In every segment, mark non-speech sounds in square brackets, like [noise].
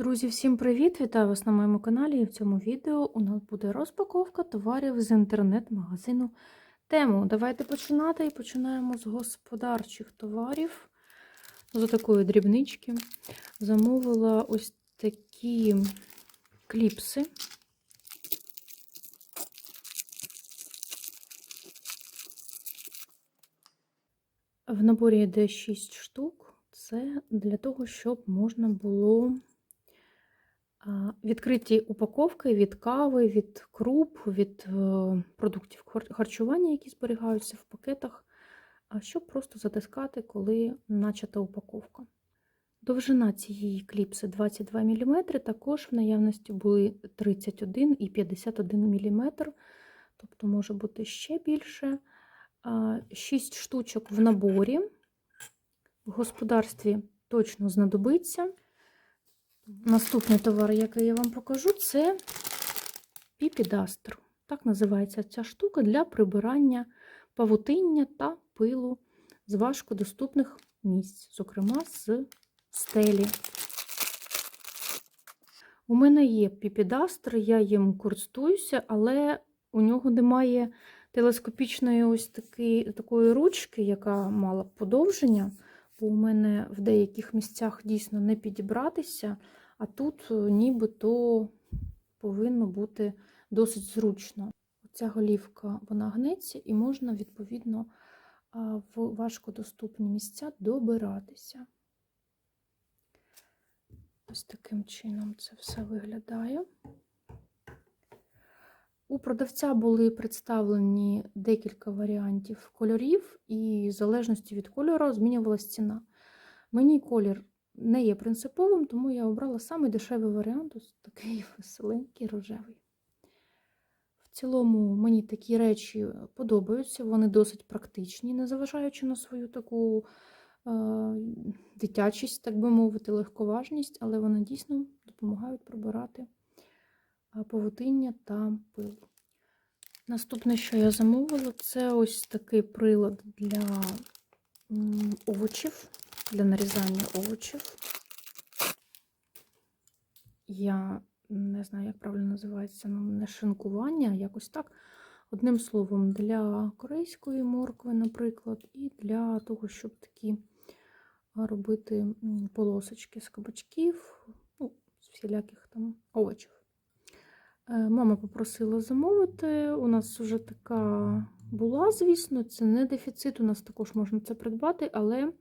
Друзі, всім привіт! Вітаю вас на моєму каналі. І в цьому відео у нас буде розпаковка товарів з інтернет-магазину Тему. Давайте починати і починаємо з господарчих товарів. З такої дрібнички. Замовила ось такі кліпси. В наборі йде 6 штук. Це для того, щоб можна було відкриті упаковки від кави, від круп, від е, продуктів харчування, які зберігаються в пакетах, щоб просто затискати, коли начата упаковка. Довжина цієї кліпси 22 мм, також в наявності були 31 і 51 мм, тобто може бути ще більше. 6 штучок в наборі. В господарстві точно знадобиться. Наступний товар, який я вам покажу, це піпідастер. Так називається ця штука для прибирання павутиння та пилу з важкодоступних місць, зокрема з стелі. У мене є піпідастер, я їм користуюся, але у нього немає телескопічної ось таки, такої ручки, яка мала б подовження, бо у мене в деяких місцях дійсно не підібратися, а тут е, нібито повинно бути досить зручно. Ця голівка вона гнеться і можна, відповідно, в важкодоступні місця добиратися. Ось таким чином це все виглядає. У продавця були представлені декілька варіантів кольорів, і в залежності від кольору змінювалася ціна. Мені колір не є принциповим, тому я обрала самий дешевий варіант ось такий [laughs] веселенький рожевий. В цілому, мені такі речі подобаються, вони досить практичні, незважаючи на свою таку е, дитячість, так би мовити, легковажність, але вони дійсно допомагають прибирати павутиння та пил. Наступне, що я замовила, це ось такий прилад для овочів, для нарізання овочів. Я не знаю, як правильно називається, ну, не шинкування, якось так. Одним словом, для корейської моркви, наприклад, і для того, щоб такі робити полосочки з кабачків, ну, з всіляких там овочів. Мама попросила замовити. У нас вже така була, звісно, це не дефіцит, у нас також можна це придбати, але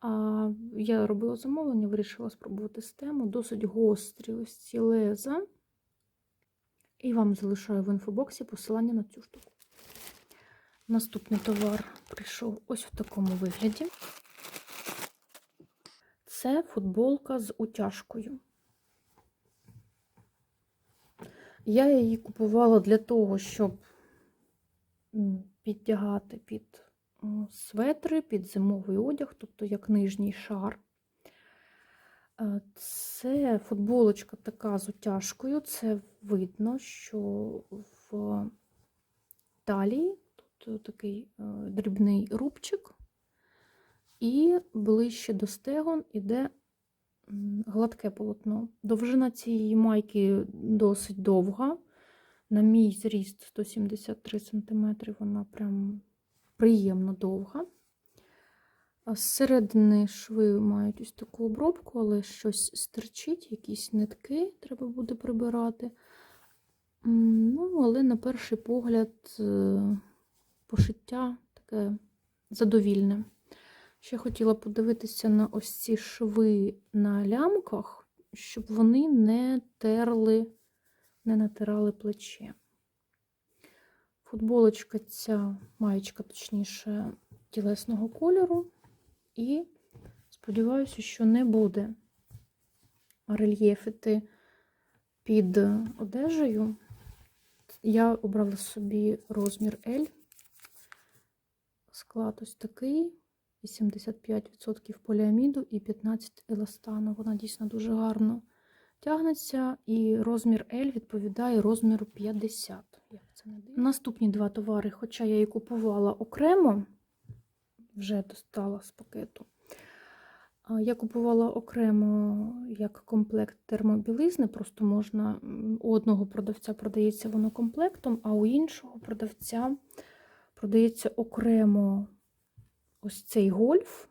а, я робила замовлення, вирішила спробувати систему. Досить гострі ось ці леза. І вам залишаю в інфобоксі посилання на цю штуку. Наступний товар прийшов ось в такому вигляді. Це футболка з утяжкою. Я її купувала для того, щоб підтягати під светри, під зимовий одяг, тобто як нижній шар. Е, це футболочка така з утяжкою, це видно, що в талії тут такий е, дрібний рубчик, і ближче до стегон іде гладке полотно. Довжина цієї майки досить довга. На мій зріст 173 см, вона прям приємно довга. Зсередини шви мають ось таку обробку, але щось стерчить, якісь нитки треба буде прибирати. Ну, Але на перший погляд, е, пошиття таке задовільне. Ще хотіла подивитися на ось ці шви на лямках, щоб вони не терли, не натирали плече. Футболочка ця маєчка, точніше, тілесного кольору, і сподіваюся, що не буде рельєфити під одежею. Я обрала собі розмір L. Склад ось такий. 85% поліаміду і 15 еластану. Вона дійсно дуже гарно тягнеться, і розмір L відповідає розміру 50. Це не дивно. Наступні два товари, хоча я її купувала окремо, вже достала з пакету. Я купувала окремо як комплект термобілизни, просто можна у одного продавця продається воно комплектом, а у іншого продавця продається окремо ось цей гольф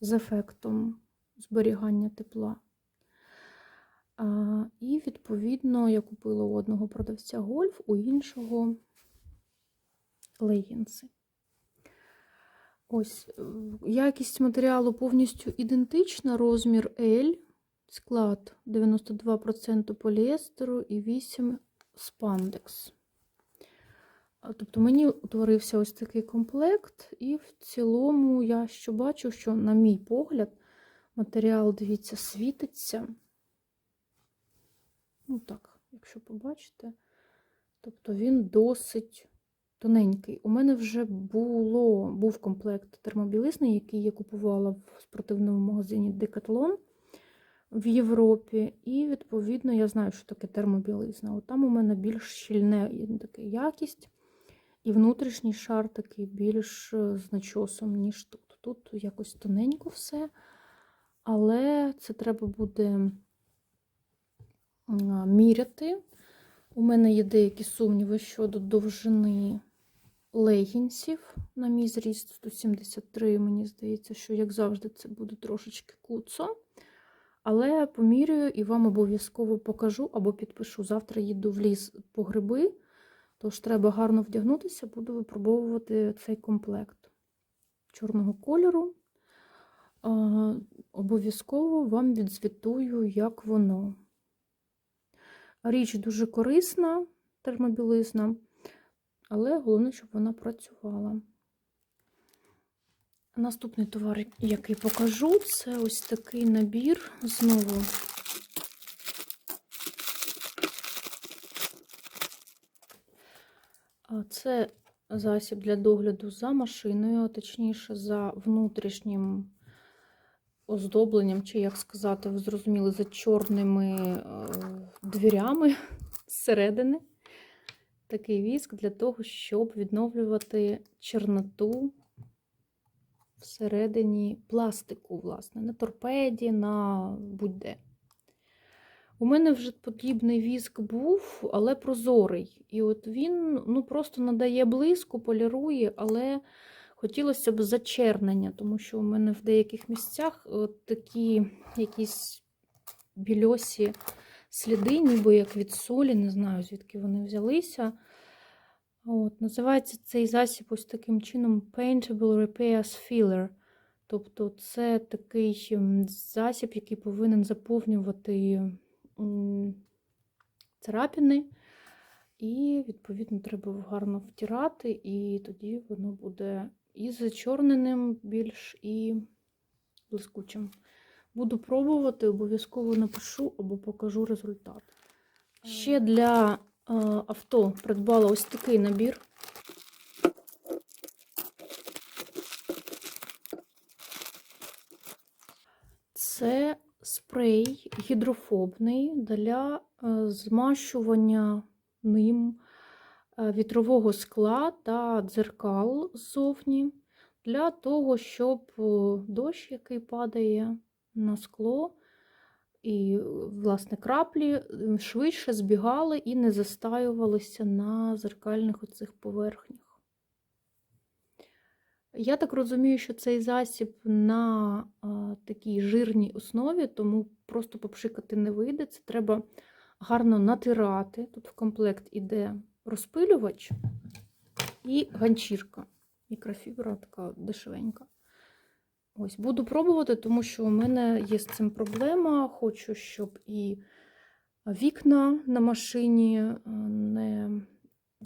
з ефектом зберігання тепла. І, відповідно, я купила у одного продавця гольф, у іншого легінси. Ось е, якість матеріалу повністю ідентична. Розмір L, склад 92% поліестеру і 8 спандекс. Тобто мені утворився ось такий комплект, і в цілому я що бачу, що, на мій погляд, матеріал, дивіться, світиться. Ну так, якщо побачите, тобто він досить тоненький. У мене вже було, був комплект термобілизни, який я купувала в спортивному магазині Decathlon в Європі. І, відповідно, я знаю, що таке термобілизна. От там у мене більш щільна така якість, і внутрішній шар такий більш е, з начосом, ніж тут. Тут якось тоненько все, але це треба буде міряти. У мене є деякі сумніви щодо довжини легінсів на мій зріст 173. Мені здається, що, як завжди, це буде трошечки куцо. Але поміряю і вам обов'язково покажу або підпишу. Завтра їду в ліс по гриби, тож треба гарно вдягнутися, буду випробовувати цей комплект чорного кольору. Обов'язково вам відзвітую, як воно. Річ дуже корисна, термобілизна, але головне, щоб вона працювала. Наступний товар, який покажу, це ось такий набір знову. Це засіб для догляду за машиною, точніше, за внутрішнім оздобленням, чи, як сказати, ви зрозуміли, за чорними е, дверями зсередини. Такий віск для того, щоб відновлювати чорноту всередині пластику, власне, на торпеді, на будь-де. У мене вже подібний віск був, але прозорий. І от він ну, просто надає блиску, полірує, але хотілося б зачернення, тому що у мене в деяких місцях от такі якісь більосі сліди, ніби як від солі, не знаю, звідки вони взялися. От, Називається цей засіб ось таким чином Paintable Repairs Filler. Тобто це такий засіб, який повинен заповнювати царапини. І, відповідно, треба гарно втирати, і тоді воно буде і зачорненим більш, і блискучим. Буду пробувати, обов'язково напишу або покажу результат. Ще для е, авто придбала ось такий набір. Це спрей гідрофобний для е, змащування ним вітрового скла та дзеркал ззовні, для того, щоб е, дощ, який падає на скло, і, власне, краплі е, швидше збігали і не застаювалися на зеркальних оцих поверхнях. Я так розумію, що цей засіб на а, такій жирній основі, тому просто попшикати не вийде. Це треба гарно натирати. Тут в комплект іде розпилювач і ганчірка. Мікрофібра така дешевенька. Ось, буду пробувати, тому що у мене є з цим проблема. Хочу, щоб і вікна на машині е, не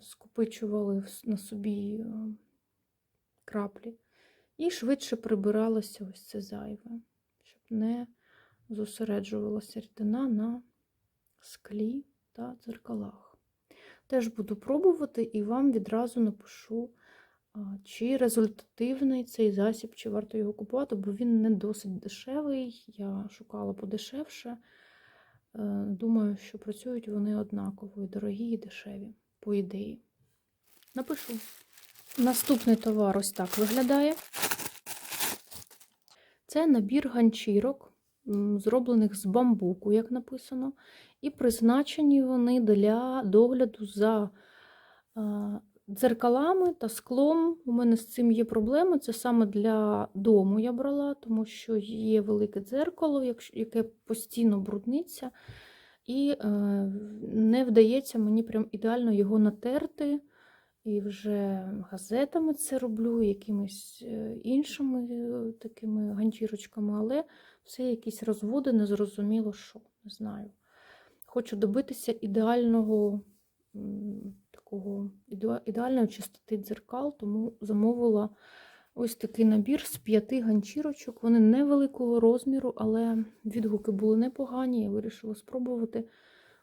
скопичували на собі е, краплі. І швидше прибиралося ось це зайве, щоб не зосереджувалася рідина на склі та дзеркалах. Теж буду пробувати і вам відразу напишу, чи результативний цей засіб, чи варто його купувати, бо він не досить дешевий. Я шукала подешевше. Е, Думаю, що працюють вони однаково, і дорогі, і дешеві, по ідеї. Напишу. Наступний товар ось так виглядає. Це набір ганчірок, зроблених з бамбуку, як написано, і призначені вони для догляду за дзеркалами та склом. У мене з цим є проблеми. Це саме для дому я брала, тому що є велике дзеркало, яке постійно брудниться, і е, не вдається мені прям ідеально його натерти. І вже газетами це роблю, якимись е, іншими е, такими ганчірочками, але все якісь розводи, незрозуміло що, не знаю. Хочу добитися ідеального такого ідеальної чистоти дзеркал, тому замовила ось такий набір з п'яти ганчірочок. Вони невеликого розміру, але відгуки були непогані. Я вирішила спробувати.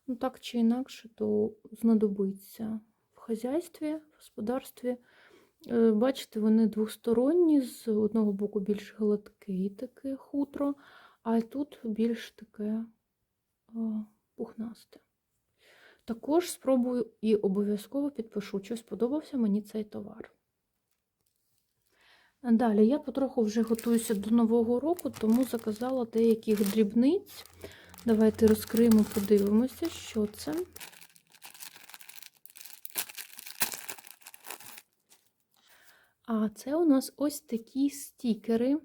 Ну, так чи інакше, то знадобиться в хазяйстві, в господарстві. Е, Бачите, вони двосторонні, з одного боку більш гладкий таке хутро, а тут більш таке е, пухнасте. Також спробую і обов'язково підпишу, чи сподобався мені цей товар. Далі я потроху вже готуюся до Нового року, тому заказала деяких дрібниць. Давайте розкриємо, подивимося, що це. А це у нас ось такі стікери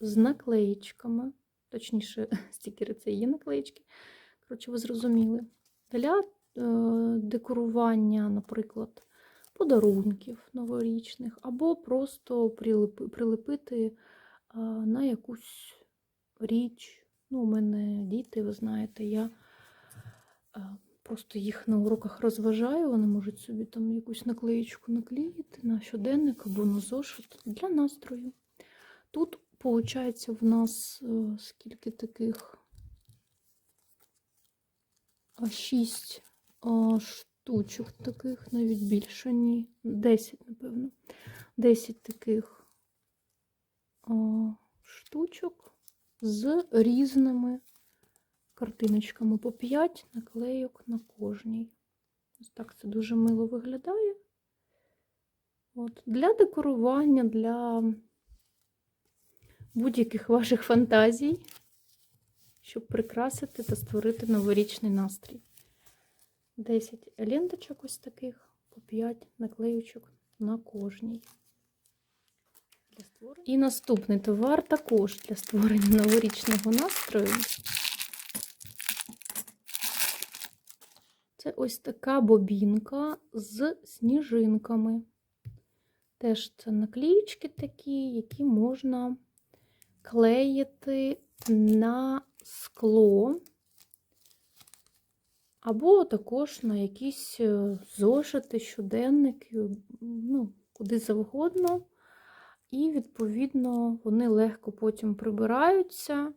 з наклеїчками. Точніше, [laughs] стікери це є наклеїчки. Коротше, ви зрозуміли. Для е, декорування, наприклад, подарунків новорічних, або просто прилепи, прилепити е, на якусь річ. Ну, у мене діти, ви знаєте, я е, просто їх на уроках розважаю, вони можуть собі там якусь наклеїчку наклеїти на щоденник або на зошит для настрою. Тут, виходить, в нас скільки таких а, шість штучок таких, навіть більше, ні. 10, напевно. 10 таких штучок з різними картиночками по 5 наклейок на кожній. Ось так це дуже мило виглядає. От. Для декорування, для будь-яких ваших фантазій, щоб прикрасити та створити новорічний настрій. 10 ленточок ось таких, по 5 наклеючок на кожній. І наступний товар також для створення новорічного настрою. Це ось така бобінка з сніжинками. Теж це наклеїчки такі, які можна клеїти на скло, або також на якісь е, зошити, щоденники, ну, куди завгодно. І, відповідно, вони легко потім прибираються.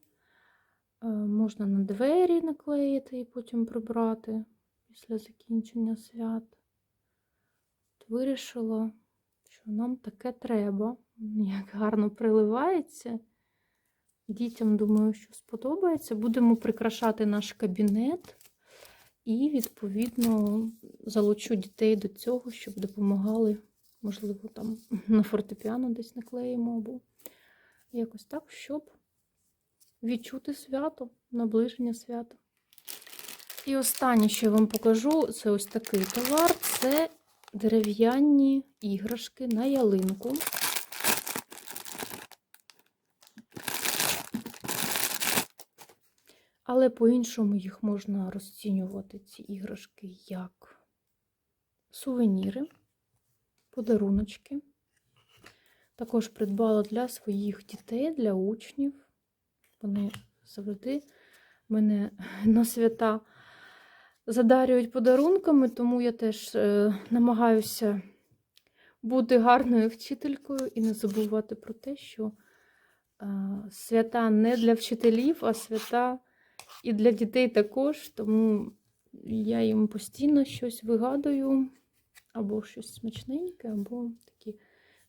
Е, Можна на двері наклеїти і потім прибрати після закінчення свят. От Вирішила, що нам таке треба. Як гарно приливається. Дітям, думаю, що сподобається. Будемо прикрашати наш кабінет. І, відповідно, залучу дітей до цього, щоб допомагали, можливо, там [laughs] на фортепіано десь наклеїмо, або якось так, щоб відчути свято, наближення свята. І останнє, що я вам покажу, це ось такий товар. Це дерев'яні іграшки на ялинку. Але по-іншому їх можна розцінювати, ці іграшки, як сувеніри, подаруночки. Також придбала для своїх дітей, для учнів. Вони завжди мене [laughs] на свята задарюють подарунками, тому я теж е, намагаюся бути гарною вчителькою і не забувати про те, що е, свята не для вчителів, а свята і для дітей також. Тому я їм постійно щось вигадую, або щось смачненьке, або такі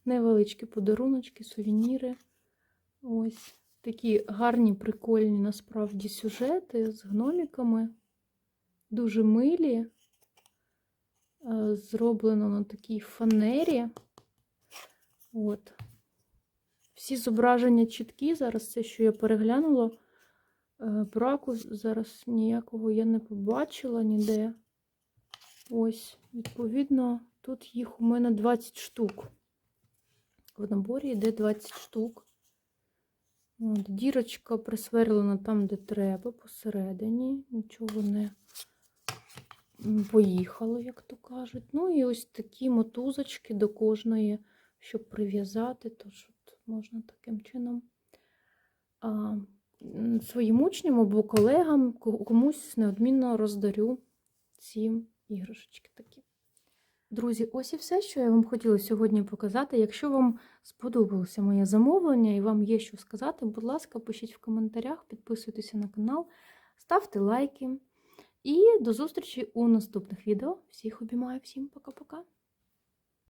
невеличкі подаруночки, сувеніри. Ось такі гарні, прикольні насправді сюжети з гноміками. Дуже милі. Е, Зроблено на такій фанері. От. Всі зображення чіткі. Зараз це, що я переглянула. Е, Браку зараз ніякого я не побачила ніде. Ось, відповідно, тут їх у мене 20 штук. В наборі йде 20 штук. От, дірочка присверлена там, де треба, посередині. Нічого не поїхало, як то кажуть. Ну і ось такі мотузочки до кожної, щоб прив'язати. Тож от можна таким чином а, своїм учням або колегам комусь неодмінно роздарю ці іграшечки такі. Друзі, ось і все, що я вам хотіла сьогодні показати. Якщо вам сподобалося моє замовлення і вам є що сказати, будь ласка, пишіть в коментарях, підписуйтеся на канал, ставте лайки. І до зустрічі у наступних відео. Всіх обіймаю, всім пока-пока.